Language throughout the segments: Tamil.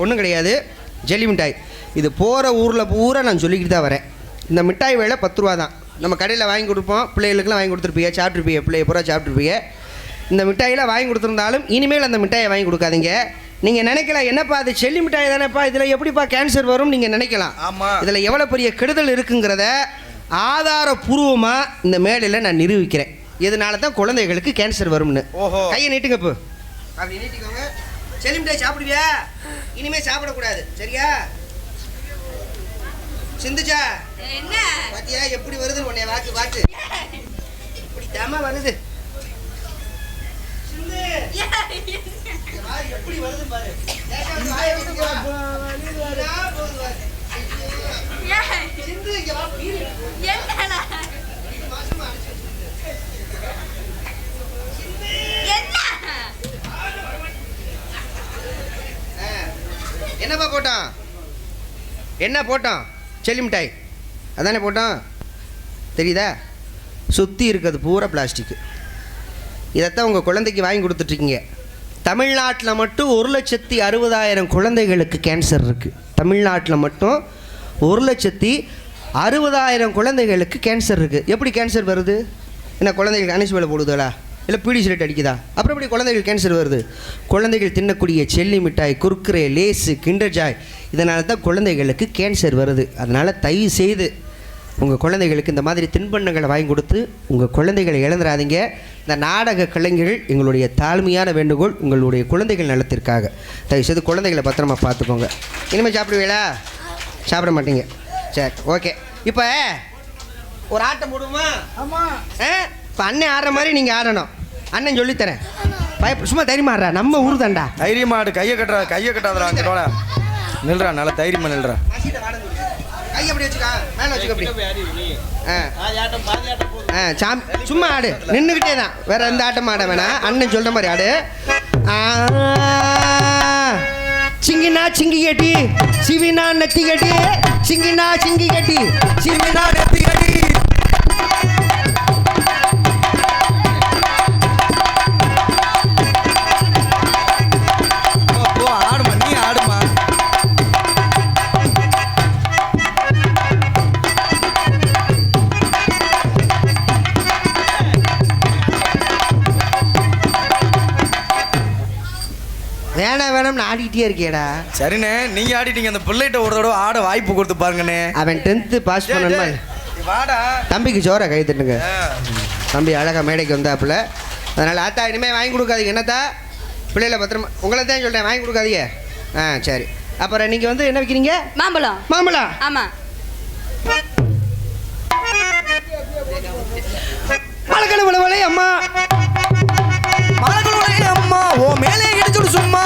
ஒன்றும் கிடையாது. ஜெல்லி மிட்டாய். இது போகிற ஊரில் பூரா நான் சொல்லிக்கிட்டு தான் வரேன். இந்த மிட்டாய் விலை பத்து ரூபா தான். நம்ம கடையில் வாங்கி கொடுப்போம். பிள்ளைகளுக்கெல்லாம் வாங்கி கொடுத்துருப்பீங்க. சாப்பிட்ருப்பீங்க பிள்ளைய பூரா சாப்பிட்ருப்பீங்க இந்த மிட்டாயில் வாங்கி கொடுத்துருந்தாலும் இனிமேல் அந்த மிட்டாயை வாங்கி கொடுக்காதீங்க. நீங்கள் நினைக்கலாம் என்னப்பா அது செல்லி மிட்டாய் தானேப்பா இதில் எப்படிப்பா கேன்சர் வரும் நீங்கள் நினைக்கலாம். ஆமா. இதில் எவ்வளோ பெரிய கெடுதல் இருக்குங்கிறத ஆதாரபூர்வமாக இந்த மேடையில் நான் நிரூபிக்கிறேன். இதனால தான் குழந்தைகளுக்கு கேன்சர் வரும்னு. ஓஹோ. கையை நீட்டுங்க இப்போ அப்படி நீட்டிக்கோங்க. செல்லி மிட்டாய் சாப்பிடுவியா? இனிமே சாப்பிடக்கூடாது. சரியா? சிந்துச்சா என்ன? பாத்தியா எப்படி வருது உன்னை? வாக்கு வாக்கு. இப்படி தாமா வருது. எப்படி வருது பாரு. சிந்து, இங்க வா, என்னப்பா போட்டான்? என்ன போட்டான்? செல்லி மிட்டாய். அதானே போட்டான்? தெரியுதா? சுற்றி இருக்கிறது பூரா பிளாஸ்டிக்கு இதைத்தான் உங்கள் குழந்தைக்கு வாங்கி கொடுத்துட்ருக்கீங்க. தமிழ்நாட்டில் மட்டும் ஒரு லட்சத்தி அறுபதாயிரம் குழந்தைகளுக்கு கேன்சர் இருக்குது தமிழ்நாட்டில் மட்டும் ஒரு லட்சத்தி அறுபதாயிரம் குழந்தைகளுக்கு கேன்சர் இருக்குது எப்படி கேன்சர் வருது? என்ன குழந்தைகளுக்கு அனிஸ் வேலை போடுதுகளா? இல்லை பீடி சிகரெட் அடிக்குதா? அப்புறம் எப்படி குழந்தைகள் கேன்சர் வருது? குழந்தைகள் தின்னக்கூடிய செல்லி மிட்டாய் குர்க்குரே லேஸு கிண்டர் ஜாய் இதனால தான் குழந்தைகளுக்கு கேன்சர் வருது. அதனால் தயவு செய்து உங்கள் குழந்தைகளுக்கு இந்த மாதிரி தின்பண்டங்களை வாங்கி கொடுத்து உங்கள் குழந்தைகளை இழந்துடாதீங்க இந்த நாடக கலைஞர்கள் எங்களுடைய தாழ்மையான வேண்டுகோள் உங்களுடைய குழந்தைகள் நலத்திற்காக. தயவுசெய்து குழந்தைகளை பத்திரமா பார்த்துக்கோங்க. இனிமேல் சாப்பிடுவீங்களா? சாப்பிட மாட்டீங்க. சரி ஓகே இப்போ ஒரு ஆட்டம் போடுவோமா? ஆமா. ஆ? இப்போ அண்ணன் ஆடுற மாதிரி நீங்கள் ஆடணும். அண்ணன் சொல்லித்தரேன். பயப்ப சும்மா தைரியமா ஆடுறா. நம்ம ஊர் தான்டா. தைரியமா ஆடு. கையை கட்டுறா கையை கட்டாதடா அங்க போடா நில்றா நல்லா தைரியமா நில்றா. கை அப்படி வச்சுக்கா மேலே வச்சுக்க அப்படி. ஆ. சாம் சும்மா ஆடு. நின்றுக்கிட்டே தான். வேற எந்த ஆட்டம் ஆட வேணாம். அண்ணன் சொல்ற மாதிரி ஆடு. சிங்கினா சிங்கி கட்டி சிவினா நெத்தி கட்டி சிங்கினா சிங்கி கட்டி சிவினா ஆடிக்கிட்டே இருக்கியேடா? சரிண்ணே நீங்க ஆடிட்டீங்க அந்த பிள்ளைகிட்ட ஒரு தடவை ஆட வாய்ப்பு கொடுத்து பாருங்கண்ணே. அவன் டென்த்து பாஸ் பண்ணணுமா வாடா. தம்பிக்கு ஜோரை கை தட்டுங்க. தம்பி அழகா மேடைக்கு வந்தாப்புல. அதனால் ஆத்தா இனிமேல் வாங்கி கொடுக்காதீங்க. என்னத்தா? பிள்ளைகளை பத்திரமா உங்களை தான் சொல்கிறேன் வாங்கி கொடுக்காதீங்க. ஆ சரி. அப்புறம் நீங்கள் வந்து என்ன வைக்கிறீங்க? மாம்பழம். மாம்பழம் ஆமா. மழைக்கணு விளவலை அம்மா. மலகுலோடே அம்மா. ஓ மேலே இடிச்சுடு சும்மா.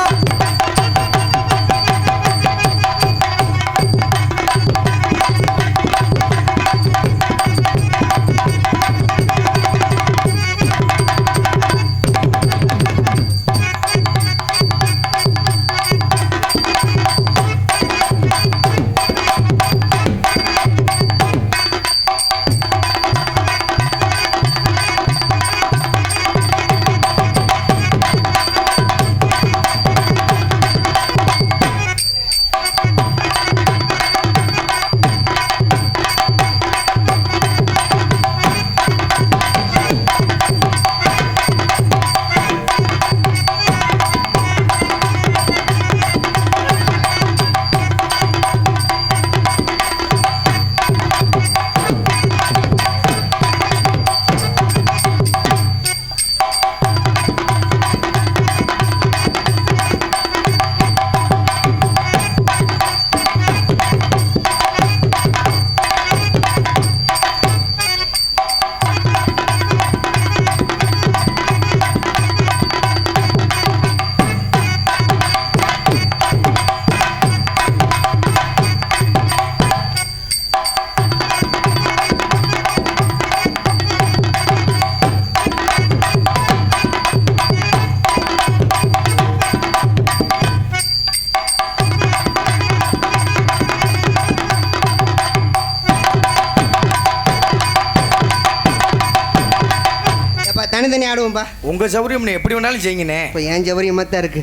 தனித்தனி ஆடுவோம்ப்பா உங்க சௌரியம் எப்படி வேணாலும் செய்யுங்கண்ணே. இப்போ என் ஜவரியமாக தான் இருக்கு.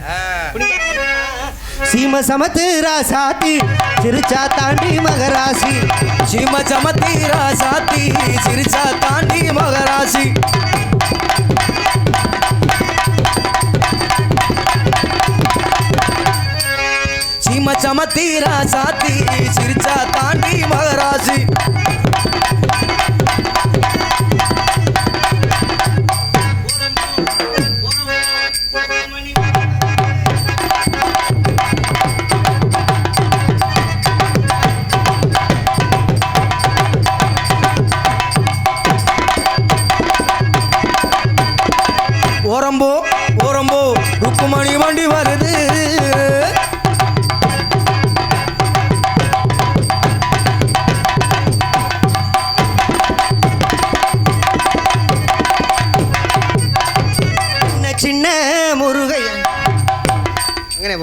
சீம சமத்து ராசாத்தி சிரிச்சா தாண்டி மகராசி. சீம சமத்தீரா சாத்தி சிரிச்சா தாண்டி மகராசி. சீம சமத்தீரா சாத்தி சிரிச்சா தாண்டி மகராசி.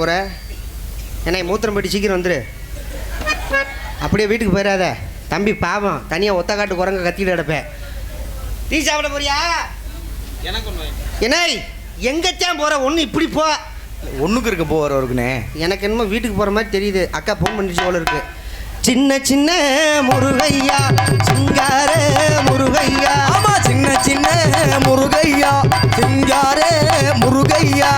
போற? என்னை மூத்திரம் போட்டு சீக்கிரம் வந்துரு. அப்படியே வீட்டுக்கு போயிடாத தம்பி பாவம். தனியாக ஒத்த காட்டு குரங்க கத்திட்டு கிடப்பேன் டீ சாப்பிட போறியா? என்ன எங்கச்சான் போற? ஒன்று இப்படி போ. ஒண்ணுக்கு இருக்க போறவருக்குனே எனக்கு என்னமோ வீட்டுக்கு போகிற மாதிரி தெரியுது. அக்கா ஃபோன் பண்ணிச்சு போல இருக்கு. சின்ன சின்ன முருகையா சிங்கார முருகையா. ஆமா சின்ன சின்ன முருகையா சிங்காரே முருகையா.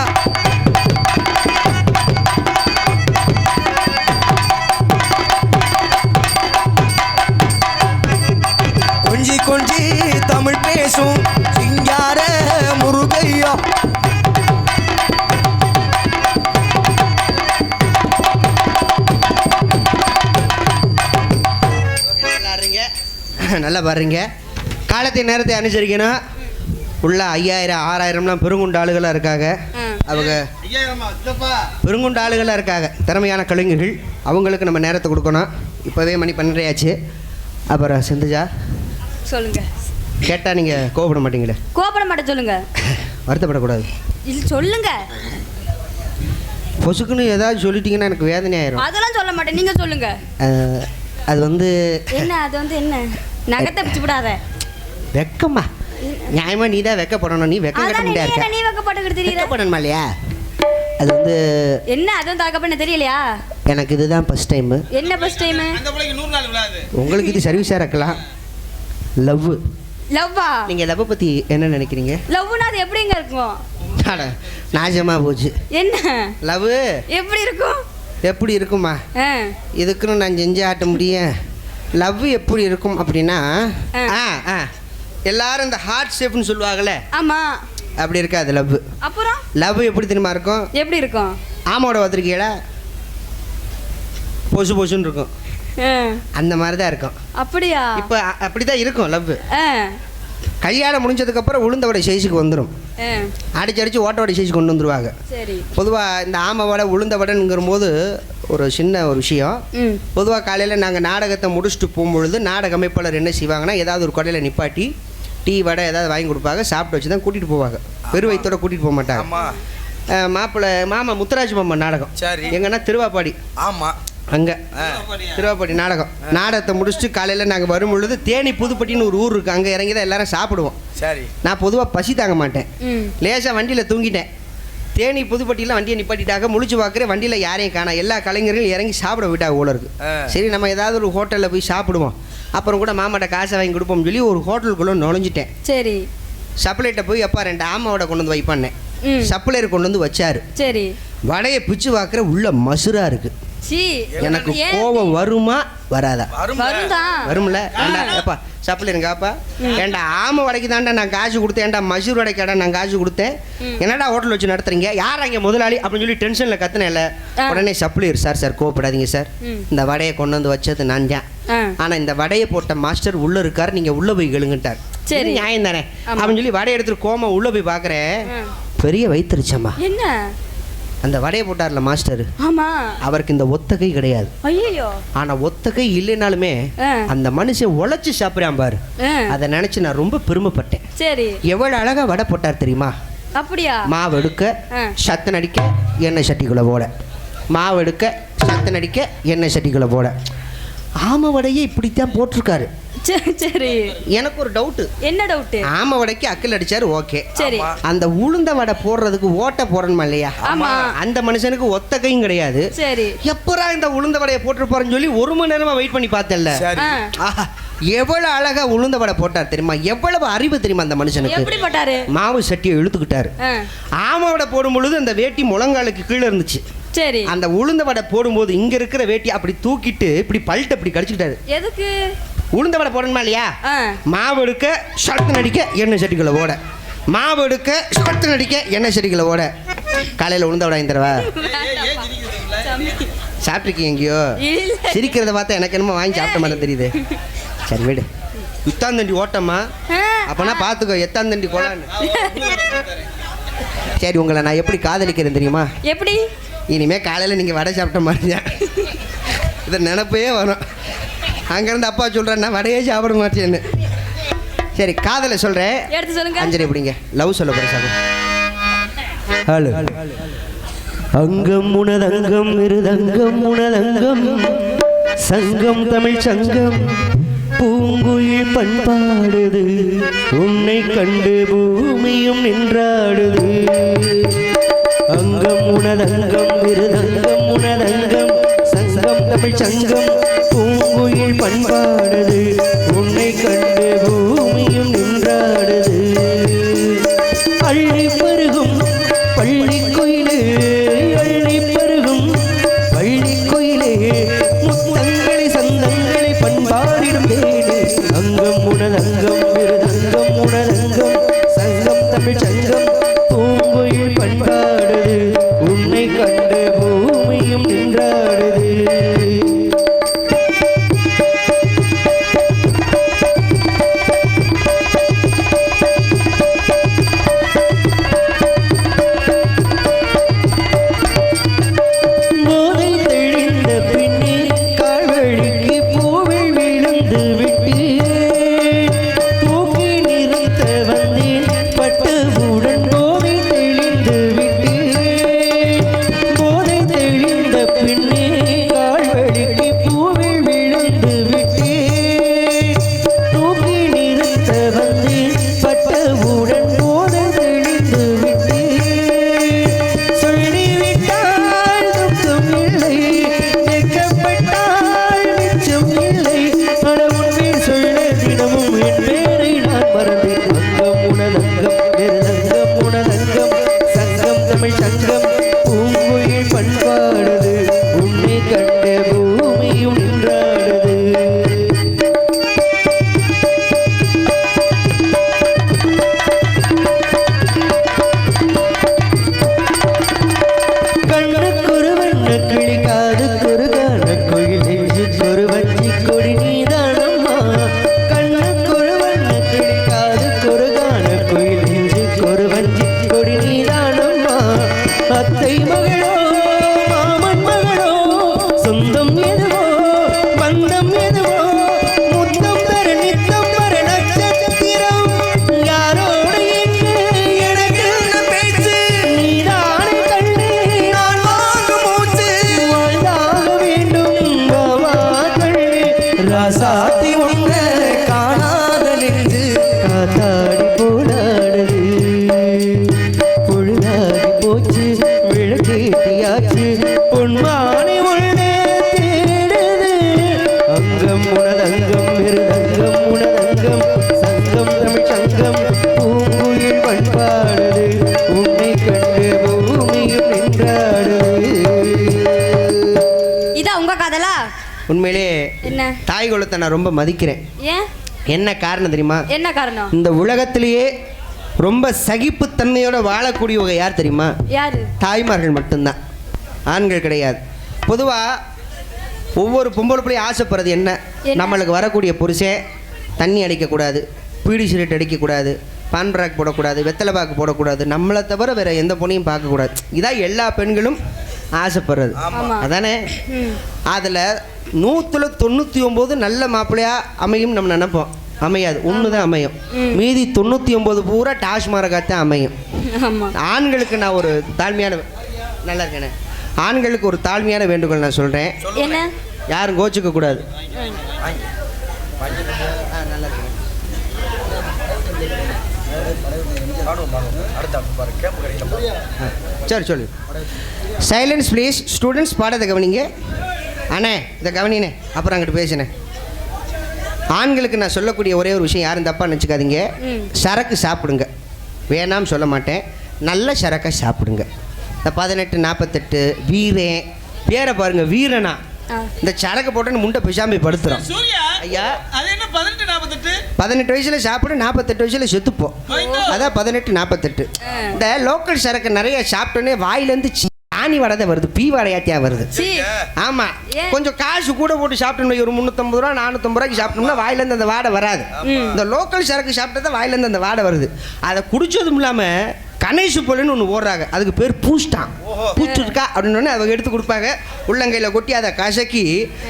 நல்லா பாருங்க. காலத்தை நேரத்தை அனுசரிக்கணும். உள்ள ஐயாயிரம் ஆறாயிரம்லாம் பெருங்குண்டு ஆளுகளாக இருக்காங்க. அவங்க பெருங்குண்டு ஆளுகளாக இருக்காங்க. திறமையான கலைஞர்கள். அவங்களுக்கு நம்ம நேரத்தை கொடுக்கணும். இப்போவே மணி பன்னெண்டாச்சு அப்புறம் செந்துஜா சொல்லுங்க. கேட்டால் நீங்கள் கோவப்பட மாட்டீங்களே? கோபப்பட மாட்டேன் சொல்லுங்க. வருத்தப்படக்கூடாது. இது சொல்லுங்க. பொசுக்குன்னு ஏதாவது சொல்லிட்டீங்கன்னா எனக்கு வேதனை ஆயிரும் அதெல்லாம் சொல்ல மாட்டேன் நீங்க சொல்லுங்க. அது வந்து என்ன அது வந்து என்ன? நகத்தை பிச்சு விடாத வெக்கம்மா. நியாயமாக நீ தான் வெக்கப்படணும். நீ வெக்கம் கட்ட அதான் நீ இருக்க வைக்கப்பட்டுக்கிட்டு தெரியல வெக்கப்படணுமா இல்லையா? அது வந்து என்ன அதுவும் தகப்பண்ண தெரியலையா? எனக்கு இதுதான் ஃபஸ்ட் டைமு என்ன ஃபர்ஸ்ட் டைம் உங்களுக்கு இது சர்வீஸாக இருக்கலாம். லவ் லவ்வா நீங்கள் லவ் பற்றி என்ன நினைக்கிறீங்க? லவ்னா அது எப்படிங்க இருக்கும்? அட, நாசமாக போச்சு. என்ன? லவ் எப்படி இருக்கும்? எப்படி இருக்குமா இதுக்குன்னு நான் செஞ்சு ஆட்ட முடியும். லவ் எப்படி இருக்கும் அப்படின்னா ஆ. ஆ எல்லாரும் இந்த ஹார்ட் ஷேப்னு சொல்லுவாங்கல்ல ஆமா. அப்படி இருக்காது லவ். அப்புறம்? லவ் எப்படி தெரியுமா இருக்கும்? எப்படி இருக்கும்? ஆமோட பார்த்துருக்கீங்களா பொசு பொசுன்னு இருக்கும். அந்த மாதிரி தான் இருக்கும். அப்படியா? இப்போ அப்படி தான் இருக்கும் லவ். கல்யாணம் முடிஞ்சதுக்கப்புறம் உளுந்தவடை சைஸுக்கு வந்துடும் அடிச்சு அடிச்சு ஓட்டவடை சைஸுக்கு கொண்டு வந்துருவாங்க. பொதுவாக இந்த ஆமை வடை உளுந்த வடைங்கிற போது ஒரு சின்ன ஒரு விஷயம். பொதுவாக காலையில் நாங்கள் நாடகத்தை முடிச்சுட்டு போகும்பொழுது நாடக அமைப்பாளர் என்ன செய்வாங்கன்னா ஏதாவது ஒரு கடையில் நிப்பாட்டி டீ வடை ஏதாவது வாங்கி கொடுப்பாங்க. சாப்பிட்டு வச்சு தான் கூட்டிகிட்டு போவாங்க பெரு வயிற்றோட கூட்டிகிட்டு போக மாட்டாங்க. மாப்பிள்ளை மாமா முத்துராஜ் மாமா நாடகம். சரி. எங்கன்னா திருவாப்பாடி. ஆமா. அங்கே. திருவாப்பாடி நாடகம். நாடகத்தை முடிச்சுட்டு காலையில் நாங்கள் வரும் பொழுது தேனி புதுப்பட்டின்னு ஒரு ஊர் இருக்குது அங்கே இறங்கி தான் எல்லாரும் சாப்பிடுவோம். சரி. நான் பொதுவாக பசி தாங்க மாட்டேன். லேசாக வண்டியில் தூங்கிட்டேன். தேனி புதுப்பட்டியில் வண்டியை நிப்பாட்டிட்டாக்க முழிச்சு பார்க்குறேன் வண்டியில் யாரையும் காணா. எல்லா கலைஞர்களும் இறங்கி சாப்பிட விட்டாங்க இருக்கு. ஆ. சரி நம்ம ஏதாவது ஒரு ஹோட்டலில் போய் சாப்பிடுவோம். அப்புறம் கூட மாமாட்ட காசை வாங்கி கொடுப்போம்னு சொல்லி ஒரு ஹோட்டலுக்குள்ளே நுழைஞ்சிட்டேன். சரி. சப்ளைட்ட போய் அப்பா ரெண்டு ஆமாவோட கொண்டு வந்து வைப்பானேன் சப்ளையர் கொண்டு வந்து வச்சாரு. சரி. வடையை பிச்சு பார்க்குற உள்ள மசுரா இருக்கு. சி எனக்கு கோபம் வருமா? வராதா? வரும்ல. ஏண்டா ஏப்பா சப்ளையருங்காப்பா ஏண்டா ஆமை வடைக்கு தான்டா நான் காசு கொடுத்தேன். ஏண்டா மசூர் வடைக்காடா நான் காசு கொடுத்தேன்? என்னடா ஹோட்டல் வச்சு நடத்துறீங்க? யார் அங்கே முதலாளி? அப்படின்னு சொல்லி டென்ஷனில் கத்துனேன்ல. உடனே சப்ளையர் சார் சார் கோவப்படாதீங்க சார். இந்த வடையை கொண்டு வந்து வச்சது நான் தான். ஆனால் இந்த வடையை போட்ட மாஸ்டர் உள்ளே இருக்கார். நீங்கள் உள்ளே போய் கெளுங்கிட்டார் சரி. நியாயம் தானே. அப்படின்னு சொல்லி வடையை எடுத்துட்டு கோமா உள்ளே போய் பார்க்குறேன். பெரிய வயிற்றுச்சம்மா என்ன? அந்த வடையை போட்டார்ல மாஸ்டர். ஆமா. அவருக்கு இந்த ஒத்தகை கிடையாது. ஐயோ ஆனால் ஒத்தகை இல்லைனாலுமே. அந்த மனுஷன் உழைச்சி சாப்பிட்றான் பாரு. அதை நினச்சி நான் ரொம்ப பெருமைப்பட்டேன். சரி. எவ்வளோ அழகாக வடை போட்டார் தெரியுமா? அப்படியா? மாவு எடுக்க ஆ. சத்தம் அடிக்க எண்ணெய் சட்டிக்குள்ளே போட. மாவு எடுக்க சத்தம் அடிக்க எண்ணெய் சட்டிக்குள்ளே போட. ஆமை வடையே இப்படித்தான் போட்டிருக்காரு. சரி சரி. எனக்கு ஒரு டவுட்டு என்ன டவுட்டு ஆம வடைக்கு அக்கல் அடிச்சாரு ஓகே. சரி. அந்த உளுந்த வடை போடுறதுக்கு ஓட்டை போடணுமா இல்லையா? ஆமா. அந்த மனுஷனுக்கு ஒத்த கையும் கிடையாது. சரி. எப்பரா இந்த உளுந்த வடையை போட்டுருப்பாருன்னு சொல்லி ஒரு மணி நேரமா வெயிட் பண்ணி பார்த்தேன்ல. எவ்வளவு அழகா உளுந்த வடை போட்டார் தெரியுமா? எவ்வளவு அறிவு தெரியுமா அந்த மனுஷனுக்கு? எப்படி போட்டாரு? மாவு சட்டியை இழுத்துக்கிட்டாரு. ஆம வடை போடும் பொழுது அந்த வேட்டி முழங்காலுக்கு கீழே இருந்துச்சு. சரி. அந்த உளுந்த வடை போடும்போது இங்க இருக்கிற வேட்டி அப்படி தூக்கிட்டு இப்படி பல்ட்டு அப்படி கடிச்சுக்கிட்டாரு. எதுக்கு? உளுந்த வடை போடணுமா இல்லையா? மாவு எடுக்க ஷர்த்து நடிக்க எண்ணெய் சட்டிக்குள்ள ஓட. மாவு எடுக்க ஷர்த்து நடிக்க எண்ணெய் சட்டிக்குள்ள ஓட. காலையில் உளுந்த வடை தரவா? சாப்பிட்ருக்கீங்க எங்கேயோ? சிரிக்கிறத பார்த்தா எனக்கு என்னமோ வாங்கி சாப்பிட்ட மாதிரி தெரியுது. சரி விடு. உத்தாந்தண்டி ஓட்டம்மா. அப்பனா பார்த்துக்கோ எத்தாந்தண்டி கொலான்னு சரி உங்களை நான் எப்படி காதலிக்கிறேன் தெரியுமா? எப்படி? இனிமே காலையில் நீங்கள் வடை சாப்பிட்ட மாதிரியா இதை நினப்பே வரும். அங்கேருந்து அப்பா சொல்கிறேன் நான் வடையே சாப்பிட மாட்டேன்னு. சரி காதலை சொல்கிறேன் எடுத்து சொல்லுங்க. அஞ்சலி எப்படிங்க லவ் சொல்ல போகிற சாப்பிடும் ஹலோ. அங்கம் உனதங்கம் இருதங்கம் உனதங்கம். சங்கம் தமிழ் சங்கம். பூங்குயில் பண்பாடுது. உன்னை கண்டு பூமியும் நின்றாடுது. அங்கம் உனதங்கம் இருதங்கம் உனதங்கம். சங்கம் தமிழ் சங்கம். பூங்குயில் போச்சு விளக்கேட்டியாச்சு பொன்மானை உள்ளே தேடுது அங்கம் உனதங்கம் விருதங்கம் உனதங்கம். சங்கம் தமிழ் சங்கம் பூங்குயில் பண்பாடுது. உன்னை கண்டு பூமியும் நின்றாடுது. இதா உங்க காதலா? உண்மையிலே என்ன? தாய் குலத்தை நான் ரொம்ப மதிக்கிறேன். ஏன்? என்ன காரணம் தெரியுமா? என்ன காரணம்? இந்த உலகத்திலேயே ரொம்ப சகிப்புத்தன்மையோட வாழக்கூடியவங்க யார் தெரியுமா? யாரு? தாய்மார்கள் மட்டும்தான். ஆண்கள் கிடையாது. பொதுவாக ஒவ்வொரு பொம்பளை பிள்ளையும் ஆசைப்படுறது என்ன? நம்மளுக்கு வரக்கூடிய புருஷன் தண்ணி அடிக்கக்கூடாது பீடி சிகரெட் அடிக்கக்கூடாது பான் பிராக் போடக்கூடாது வெத்தலை பாக்கு போடக்கூடாது. நம்மளை தவிர வேற எந்த பொண்ணையும் பார்க்கக்கூடாது. இதான் எல்லா பெண்களும் ஆசைப்படுறது. அதானே? அதில் நூற்றில் தொண்ணூற்றி ஒம்பது நல்ல மாப்பிள்ளையாக அமையும் நம்ம நினைப்போம். அமையாது. ஒன்று தான் அமையும். மீதி தொண்ணூற்றி ஒம்பது பூரா டாஸ்மாரகாத்தான் அமையும். ஆமா. ஆண்களுக்கு நான் ஒரு தாழ்மையான நல்லா இருக்கேனே. ஆண்களுக்கு ஒரு தாழ்மையான வேண்டுகோள் நான் சொல்கிறேன் என்ன? யாரும் கோச்சிக்க கூடாது. சரி சொல்லு. சைலன்ஸ் ப்ளீஸ் ஸ்டூடெண்ட்ஸ் பாடத்தை கவனிங்க. அண்ணே இதை கவனினே. அப்புறம் அங்கிட்டு பேசினேன் ஆண்களுக்கு நான் சொல்லக்கூடிய ஒரே ஒரு விஷயம் யாரும் தப்பாக நினச்சிக்காதீங்க. சரக்கு சாப்பிடுங்க. வேணாம் சொல்ல மாட்டேன். நல்ல சரக்கை சாப்பிடுங்க. இந்த பதினெட்டு நாற்பத்தெட்டு வீரன். பேரை பாருங்க வீரனா. இந்த சரக்கு போட்டு முண்டை பிசாம்பி படுத்துறோம். சூர்யா ஐயா. அது என்ன பதினெட்டு நாற்பத்தெட்டு பதினெட்டு வயசுல சாப்பிடு நாற்பத்தெட்டு வயசுல செத்துப்போம். அதான் பதினெட்டு நாற்பத்தெட்டு இந்த லோக்கல் சரக்கு நிறைய சாப்பிட்டோன்னே வாயிலேருந்து ஆணி வடதை வருது பீ வடையாத்தியா வருது. ஆமா? கொஞ்சம் காசு கூட போட்டு சாப்பிட்டோம் ஒரு முந்நூற்றம்பது ரூபா நானூற்றம்பது ரூபாய்க்கு சாப்பிட்டோம்னா வாயிலேருந்து அந்த வாடை வராது. இந்த லோக்கல் சரக்கு சாப்பிட்டா வாயிலேருந்து அந்த வாடை வருது. அதை குடிச்சதும் இல்லாமல் கணேஷ் பொருள்னு ஒன்று ஓடுறாங்க அதுக்கு பேர் பூஸ்டான் பூச்சு இருக்கா அப்படின்னு அவங்க எடுத்து கொடுப்பாங்க. உள்ளங்கையில் கொட்டி அதை கசக்கி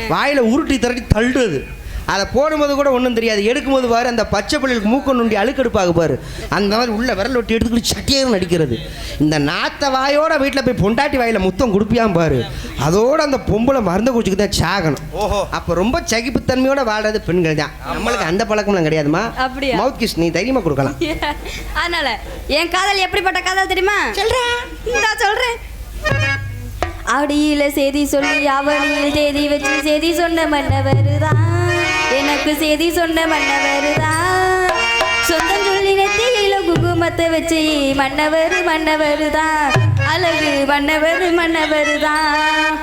வாயில் உருட்டி திரட்டி தள்ளுறது அதை போடும்போது கூட ஒன்றும் தெரியாது. எடுக்கும்போது பாரு அந்த பச்சை பிள்ளைகளுக்கு மூக்க நுண்டி அழுக்கெடுப்பாக பாரு. அந்த மாதிரி உள்ள விரல் ஒட்டி எடுத்துக்கிட்டு சட்டியாக நடிக்கிறது. இந்த நாத்த வாயோட வீட்டில் போய் பொண்டாட்டி வாயில் முத்தம் கொடுப்பியாம் பாரு. அதோட அந்த பொம்பளை மருந்து குடிச்சுக்கு தான் சாகணும். ஓஹோ. அப்போ ரொம்ப சகிப்புத்தன்மையோட வாழ்றது பெண்கள் தான். நம்மளுக்கு அந்த பழக்கம்லாம் கிடையாதுமா அப்படியா? மவுத் கிஸ் நீ தைரியமாக கொடுக்கலாம். அதனால என் காதல் எப்படிப்பட்ட காதல் தெரியுமா? சொல்றேன் நான் சொல்றேன். ஆடியில செய்தி சொல்லி அவளியில் தேதி வச்சு செய்தி சொன்ன மன்னவருதான். எனக்கு செய்தி சொன்ன மன்னவருதான். சொந்தம் சொல்லி நெத்தியில குங்குமத்தை வச்சு மன்னவர் மன்னவருதான். அழகு மன்னவர் மன்னவருதான்.